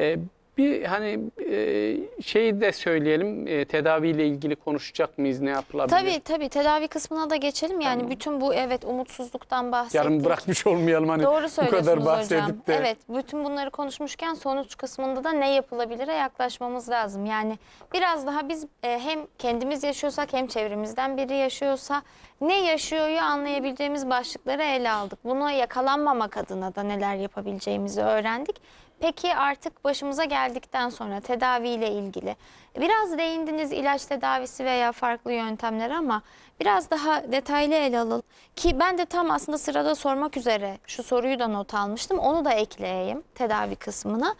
E, bir hani e, şeyi de söyleyelim. E, tedaviyle ilgili konuşacak mıyız? Ne yapılabilir? Tabii tabii tedavi kısmına da geçelim. Yani Tamam. bütün bu evet umutsuzluktan bahsettik. Yarım bırakmış olmayalım hani Doğru bu kadar hocam. bahsedip de. Evet, bütün bunları konuşmuşken sonuç kısmında da ne yapılabilire yaklaşmamız lazım. Yani biraz daha biz e, hem kendimiz yaşıyorsak hem çevremizden biri yaşıyorsa ne yaşıyoryu anlayabileceğimiz başlıkları ele aldık. Buna yakalanmamak adına da neler yapabileceğimizi öğrendik. Peki artık başımıza geldikten sonra tedaviyle ilgili biraz değindiniz ilaç tedavisi veya farklı yöntemler ama biraz daha detaylı ele alalım. Ki ben de tam aslında sırada sormak üzere şu soruyu da not almıştım. Onu da ekleyeyim tedavi kısmına.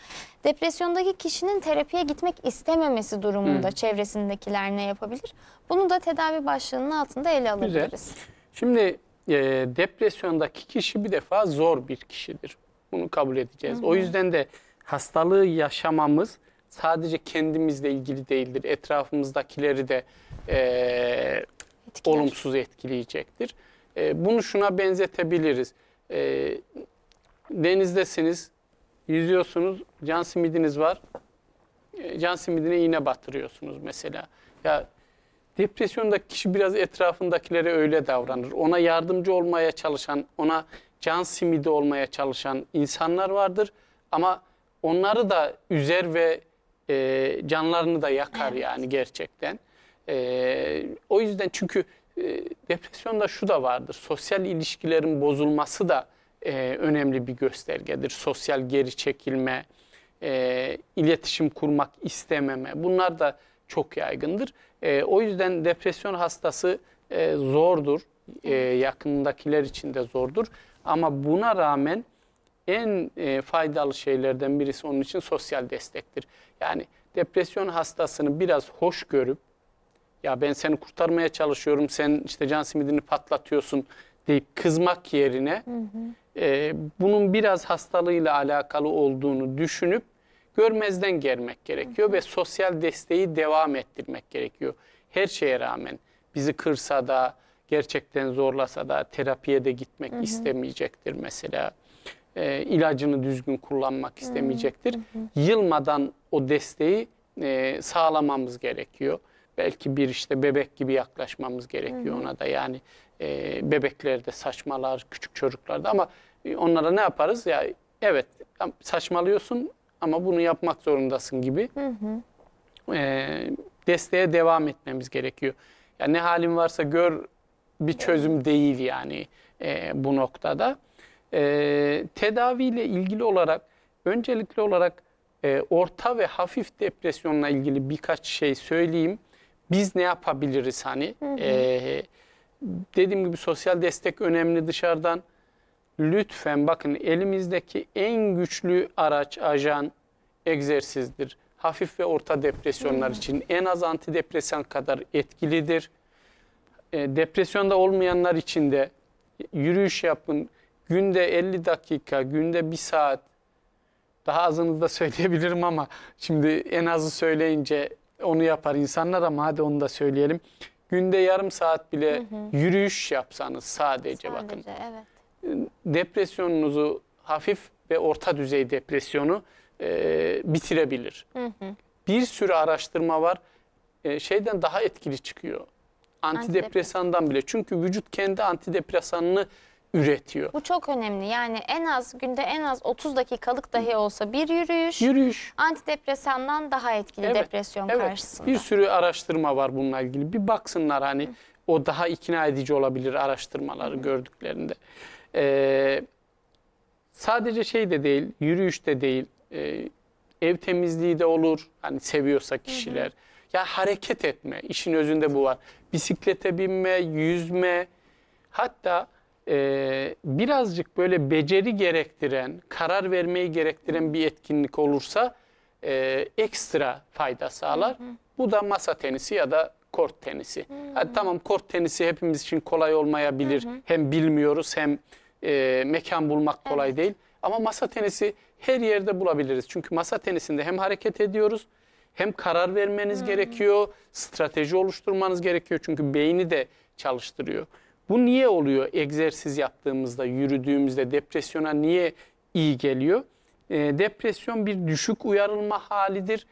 Depresyondaki kişinin terapiye gitmek istememesi durumunda çevresindekiler ne yapabilir? Bunu da tedavi başlığının altında ele Güzel. alabiliriz. Şimdi e, depresyondaki kişi bir defa zor bir kişidir. Bunu kabul edeceğiz. O yüzden de hastalığı yaşamamız sadece kendimizle ilgili değildir. Etrafımızdakileri de e, Etkiler. olumsuz etkileyecektir. E, bunu şuna benzetebiliriz. E, denizdesiniz, yüzüyorsunuz, can simidiniz var. E, can simidine iğne batırıyorsunuz mesela. Ya depresyondaki kişi biraz etrafındakilere öyle davranır. Ona yardımcı olmaya çalışan, ona can simidi olmaya çalışan insanlar vardır. Ama onları da üzer ve e, canlarını da yakar Evet. yani gerçekten. E, o yüzden çünkü e, depresyonda şu da vardır. Sosyal ilişkilerin bozulması da e, önemli bir göstergedir. Sosyal geri çekilme, e, iletişim kurmak istememe bunlar da çok yaygındır. E, o yüzden depresyon hastası e, zordur. E, yakındakiler için de zordur. Ama buna rağmen en e, faydalı şeylerden birisi onun için sosyal destektir. Yani depresyon hastasını biraz hoş görüp ya ben seni kurtarmaya çalışıyorum sen işte can simidini patlatıyorsun deyip kızmak yerine e, bunun biraz hastalığıyla alakalı olduğunu düşünüp görmezden gelmek gerekiyor ve sosyal desteği devam ettirmek gerekiyor. Her şeye rağmen bizi kırsa da gerçekten zorlasa da terapiye de gitmek istemeyecektir mesela. E, ilacını düzgün kullanmak istemeyecektir. Yılmadan o desteği e, sağlamamız gerekiyor. Belki bir işte bebek gibi yaklaşmamız gerekiyor ona da yani e, bebeklerde saçmalar, küçük çocuklarda ama e, onlara ne yaparız ya evet saçmalıyorsun ama bunu yapmak zorundasın gibi e, desteğe devam etmemiz gerekiyor. Ya ne halin varsa gör bir çözüm değil yani e, bu noktada. E, tedaviyle ilgili olarak öncelikli olarak e, orta ve hafif depresyonla ilgili birkaç şey söyleyeyim. Biz ne yapabiliriz hani? E, dediğim gibi sosyal destek önemli dışarıdan. Lütfen bakın elimizdeki en güçlü araç, ajan egzersizdir. Hafif ve orta depresyonlar için en az antidepresan kadar etkilidir. E, depresyonda olmayanlar için de yürüyüş yapın. Günde 50 dakika, günde 1 saat. Daha azını da söyleyebilirim ama şimdi en azı söyleyince onu yapar insanlar ama hadi onu da söyleyelim. Günde yarım saat bile yürüyüş yapsanız sadece, bakın Sadece evet. depresyonunuzu hafif ve orta düzey depresyonu e, bitirebilir. Bir sürü araştırma var. E, şeyden daha etkili çıkıyor. Antidepresandan bile. Çünkü vücut kendi antidepresanını üretiyor. Bu çok önemli. Yani en az günde en az 30 dakikalık dahi olsa bir yürüyüş Yürüyüş. antidepresandan daha etkili Evet, depresyon Evet. karşısında. Bir sürü araştırma var bununla ilgili. Bir baksınlar hani o daha ikna edici olabilir araştırmaları gördüklerinde. Ee, sadece şey de değil, yürüyüş de değil. Ee, ev temizliği de olur. Hani seviyorsa kişiler. Ya hareket etme. işin özünde bu var. Bisiklete binme, yüzme. Hatta e, birazcık böyle beceri gerektiren, karar vermeyi gerektiren bir etkinlik olursa e, ekstra fayda sağlar. Bu da masa tenisi ya da kort tenisi. Hadi tamam kort tenisi hepimiz için kolay olmayabilir. Hem bilmiyoruz hem e, mekan bulmak kolay değil. Ama masa tenisi her yerde bulabiliriz. Çünkü masa tenisinde hem hareket ediyoruz hem karar vermeniz gerekiyor, strateji oluşturmanız gerekiyor. Çünkü beyni de çalıştırıyor. Bu niye oluyor egzersiz yaptığımızda, yürüdüğümüzde depresyona niye iyi geliyor? E, depresyon bir düşük uyarılma halidir.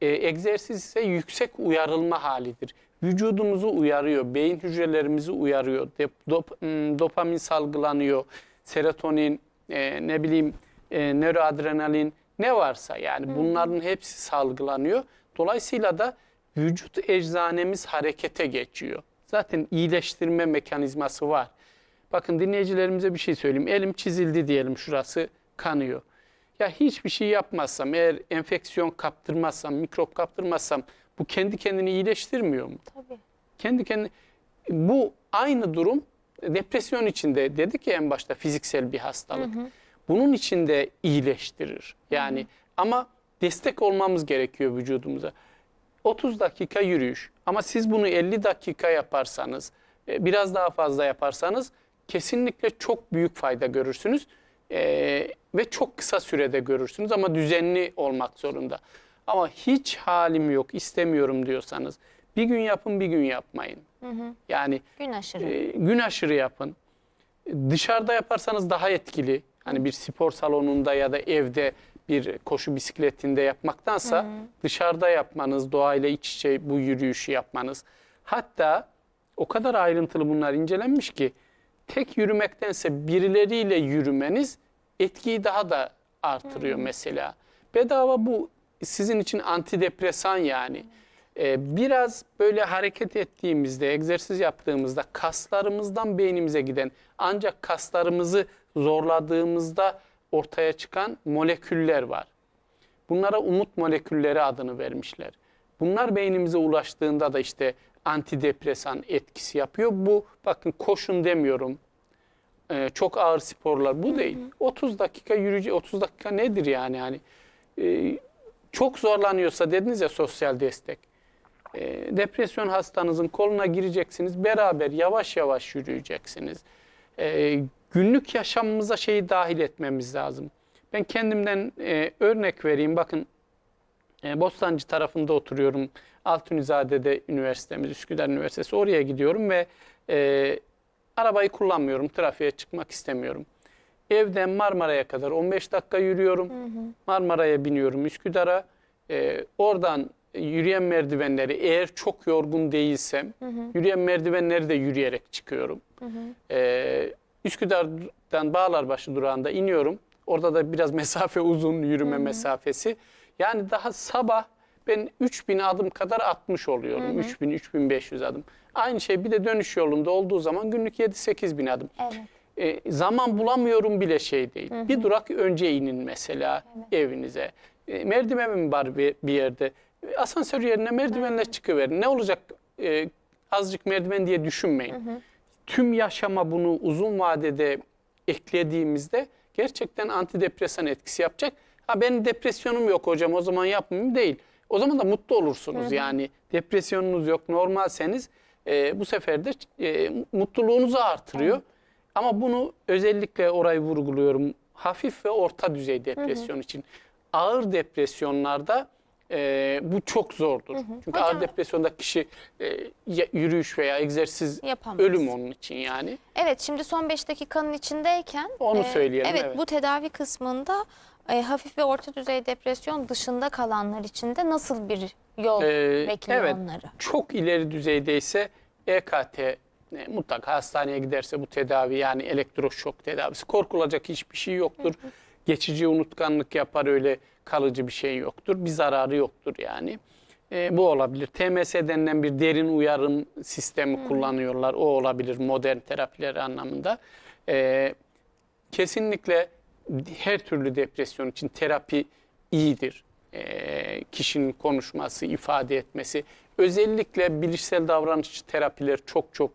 E, egzersiz ise yüksek uyarılma halidir. Vücudumuzu uyarıyor, beyin hücrelerimizi uyarıyor. Dep- dop- m, dopamin salgılanıyor, serotonin, e, ne bileyim e, nöroadrenalin ne varsa yani bunların hepsi salgılanıyor. Dolayısıyla da vücut eczanemiz harekete geçiyor. Zaten iyileştirme mekanizması var. Bakın dinleyicilerimize bir şey söyleyeyim. Elim çizildi diyelim şurası kanıyor. Ya hiçbir şey yapmazsam, eğer enfeksiyon kaptırmazsam, mikrop kaptırmazsam bu kendi kendini iyileştirmiyor mu? Tabii. Kendi kendini bu aynı durum depresyon içinde dedik ya en başta fiziksel bir hastalık. Bunun içinde iyileştirir. Yani ama destek olmamız gerekiyor vücudumuza. 30 dakika yürüyüş ama siz bunu 50 dakika yaparsanız, e, biraz daha fazla yaparsanız kesinlikle çok büyük fayda görürsünüz. E, ve çok kısa sürede görürsünüz ama düzenli olmak zorunda. Ama hiç halim yok, istemiyorum diyorsanız bir gün yapın, bir gün yapmayın. Yani Gün aşırı. e, gün aşırı yapın. Dışarıda yaparsanız daha etkili. Hani bir spor salonunda ya da evde bir koşu bisikletinde yapmaktansa dışarıda yapmanız, doğayla iç içe bu yürüyüşü yapmanız. Hatta o kadar ayrıntılı bunlar incelenmiş ki tek yürümektense birileriyle yürümeniz etkiyi daha da artırıyor mesela. Bedava bu sizin için antidepresan yani. Ee, biraz böyle hareket ettiğimizde, egzersiz yaptığımızda kaslarımızdan beynimize giden ancak kaslarımızı zorladığımızda ortaya çıkan moleküller var. Bunlara umut molekülleri adını vermişler. Bunlar beynimize ulaştığında da işte antidepresan etkisi yapıyor. Bu bakın koşun demiyorum. Ee, çok ağır sporlar bu değil. 30 dakika yürüyece 30 dakika nedir yani hani Ee, çok zorlanıyorsa dediniz ya sosyal destek. Ee, depresyon hastanızın koluna gireceksiniz. Beraber yavaş yavaş yürüyeceksiniz. Ee, günlük yaşamımıza şeyi dahil etmemiz lazım. Ben kendimden e, örnek vereyim. Bakın e, Bostancı tarafında oturuyorum. Altunizade'de üniversitemiz, Üsküdar Üniversitesi. Oraya gidiyorum ve e, arabayı kullanmıyorum. Trafiğe çıkmak istemiyorum. Evden Marmara'ya kadar 15 dakika yürüyorum. Marmara'ya biniyorum Üsküdar'a. E, oradan yürüyen merdivenleri eğer çok yorgun değilsem yürüyen merdivenleri de yürüyerek çıkıyorum. E, Üsküdar'dan Bağlarbaşı durağında iniyorum. Orada da biraz mesafe uzun yürüme mesafesi. Yani daha sabah ben 3000 adım kadar atmış oluyorum. 3000 3500 adım. Aynı şey bir de dönüş yolunda olduğu zaman günlük 7-8 bin adım. Evet. E, zaman bulamıyorum bile şey değil. Bir durak önce inin mesela evinize. E, merdiven var bir, bir yerde. E, Asansör yerine merdivenle çıkıverin. Ne olacak e, azıcık merdiven diye düşünmeyin. Tüm yaşama bunu uzun vadede eklediğimizde gerçekten antidepresan etkisi yapacak. Ha benim depresyonum yok hocam o zaman yapmayayım değil. O zaman da mutlu olursunuz yani depresyonunuz yok normalseniz e, bu sefer de e, mutluluğunuzu artırıyor. Ama bunu özellikle orayı vurguluyorum. Hafif ve orta düzey depresyon için. Ağır depresyonlarda e, bu çok zordur. Çünkü Hocam- ağır depresyonda kişi e, yürüyüş veya egzersiz Yapamaz. ölüm onun için yani. Evet şimdi son 5 dakikanın içindeyken Onu söyleyelim, Evet, evet. bu tedavi kısmında e, hafif ve orta düzey depresyon dışında kalanlar için de nasıl bir yol Ee, bekliyor evet, onları? çok ileri düzeydeyse EKT e, mutlaka hastaneye giderse bu tedavi yani elektroşok tedavisi korkulacak hiçbir şey yoktur. Geçici unutkanlık yapar öyle kalıcı bir şey yoktur. Bir zararı yoktur yani. E, bu olabilir. TMS denilen bir derin uyarım sistemi kullanıyorlar. O olabilir modern terapileri anlamında. E, kesinlikle her türlü depresyon için terapi iyidir. Ee, kişinin konuşması, ifade etmesi. Özellikle bilişsel davranış terapiler çok çok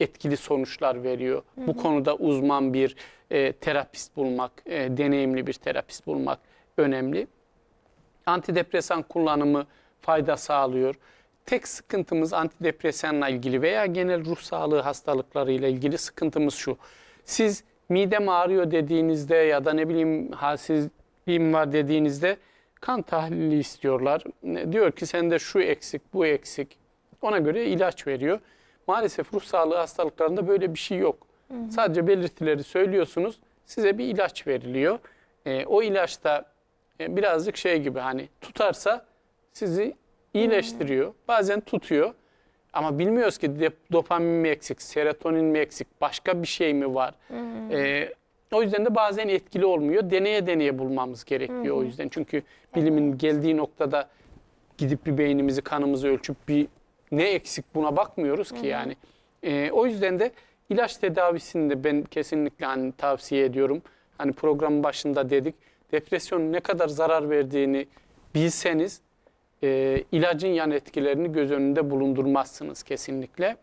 etkili sonuçlar veriyor. Bu konuda uzman bir e, terapist bulmak, e, deneyimli bir terapist bulmak önemli. Antidepresan kullanımı fayda sağlıyor. Tek sıkıntımız antidepresanla ilgili veya genel ruh sağlığı hastalıklarıyla ilgili sıkıntımız şu. Siz midem ağrıyor dediğinizde ya da ne bileyim halsizliğim var dediğinizde kan tahlili istiyorlar. Ne- Diyor ki sende şu eksik, bu eksik. Ona göre ilaç veriyor. Maalesef ruh sağlığı hastalıklarında böyle bir şey yok. Sadece belirtileri söylüyorsunuz, size bir ilaç veriliyor. E, o ilaçta e, birazcık şey gibi hani tutarsa sizi iyileştiriyor. Bazen tutuyor. Ama bilmiyoruz ki dopamin mi eksik, serotonin mi eksik, başka bir şey mi var? E, o yüzden de bazen etkili olmuyor. Deneye deneye bulmamız gerekiyor o yüzden. Çünkü bilimin geldiği noktada gidip bir beynimizi, kanımızı ölçüp bir ne eksik buna bakmıyoruz ki yani. E, o yüzden de ilaç tedavisini de ben kesinlikle hani tavsiye ediyorum. Hani programın başında dedik. Depresyonun ne kadar zarar verdiğini bilseniz e, ilacın yan etkilerini göz önünde bulundurmazsınız kesinlikle.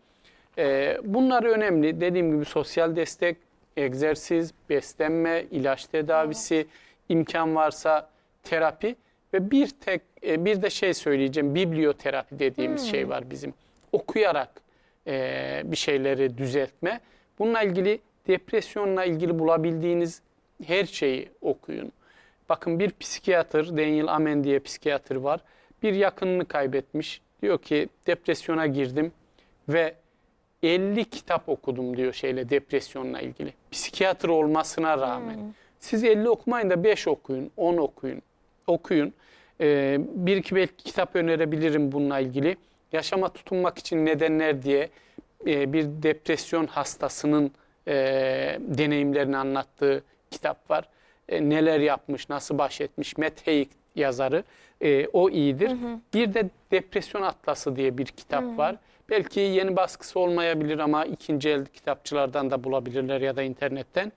E, bunlar önemli. Dediğim gibi sosyal destek, egzersiz, beslenme, ilaç tedavisi, imkan varsa terapi ve bir tek e, bir de şey söyleyeceğim. Biblioterapi dediğimiz şey var bizim. Okuyarak e, bir şeyleri düzeltme. Bununla ilgili depresyonla ilgili bulabildiğiniz her şeyi okuyun. Bakın bir psikiyatr, Daniel Amen diye psikiyatr var. Bir yakınını kaybetmiş. Diyor ki depresyona girdim ve 50 kitap okudum diyor şeyle depresyonla ilgili. Psikiyatr olmasına rağmen. Siz 50 okumayın da 5 okuyun, 10 okuyun. Okuyun. Ee, bir iki belki kitap önerebilirim bununla ilgili. Yaşama tutunmak için nedenler diye e, bir depresyon hastasının e, deneyimlerini anlattığı kitap var. E, neler yapmış, nasıl baş etmiş, Matt Haig yazarı. E, o iyidir. Bir de Depresyon Atlası diye bir kitap var. Belki yeni baskısı olmayabilir ama ikinci el kitapçılardan da bulabilirler ya da internetten.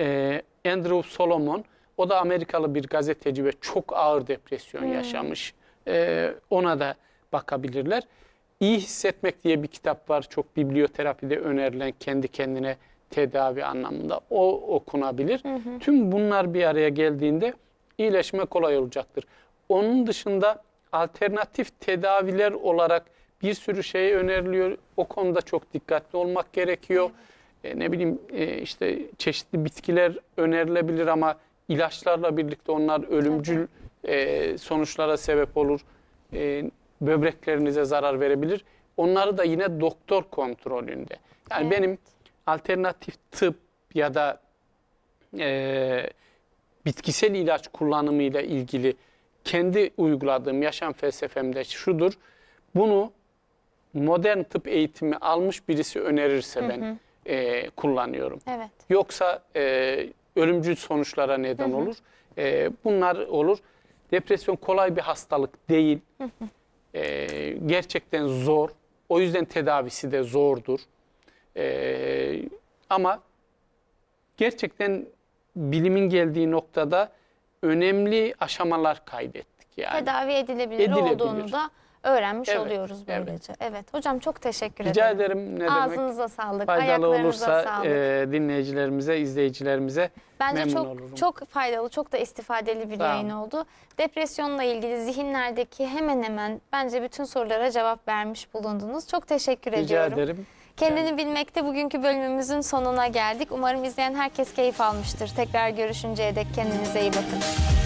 E, Andrew Solomon, o da Amerikalı bir gazeteci ve çok ağır depresyon yaşamış. E, ona da bakabilirler. İyi Hissetmek diye bir kitap var. Çok biblioterapide önerilen kendi kendine tedavi anlamında. O okunabilir. Tüm bunlar bir araya geldiğinde iyileşme kolay olacaktır. Onun dışında alternatif tedaviler olarak bir sürü şey öneriliyor. O konuda çok dikkatli olmak gerekiyor. E, ne bileyim e, işte çeşitli bitkiler önerilebilir ama ilaçlarla birlikte onlar ölümcül e, sonuçlara sebep olur. E, böbreklerinize zarar verebilir. Onları da yine doktor kontrolünde. Yani Evet. benim alternatif tıp ya da e, bitkisel ilaç kullanımıyla ilgili kendi uyguladığım yaşam felsefemde şudur. Bunu modern tıp eğitimi almış birisi önerirse ben e, kullanıyorum. Evet. Yoksa e, ölümcül sonuçlara neden olur. E, bunlar olur. Depresyon kolay bir hastalık değil. E, gerçekten zor. O yüzden tedavisi de zordur. E, ama gerçekten bilimin geldiği noktada önemli aşamalar kaydettik yani. Tedavi edilebilir, Edilebilir. olduğunu da öğrenmiş Evet, oluyoruz evet. böylece. Evet. Hocam çok teşekkür Rica ederim. ederim ne demek. Ağzınıza sağlık, Faydalı ayaklarınıza olursa sağlık. e, dinleyicilerimize, izleyicilerimize Bence memnun çok olurum. çok faydalı, çok da istifadeli bir yayın oldu. Depresyonla ilgili zihinlerdeki hemen hemen bence bütün sorulara cevap vermiş bulundunuz. Çok teşekkür Rica ediyorum. ederim. Kendini bilmekte bugünkü bölümümüzün sonuna geldik. Umarım izleyen herkes keyif almıştır. Tekrar görüşünceye dek kendinize iyi bakın.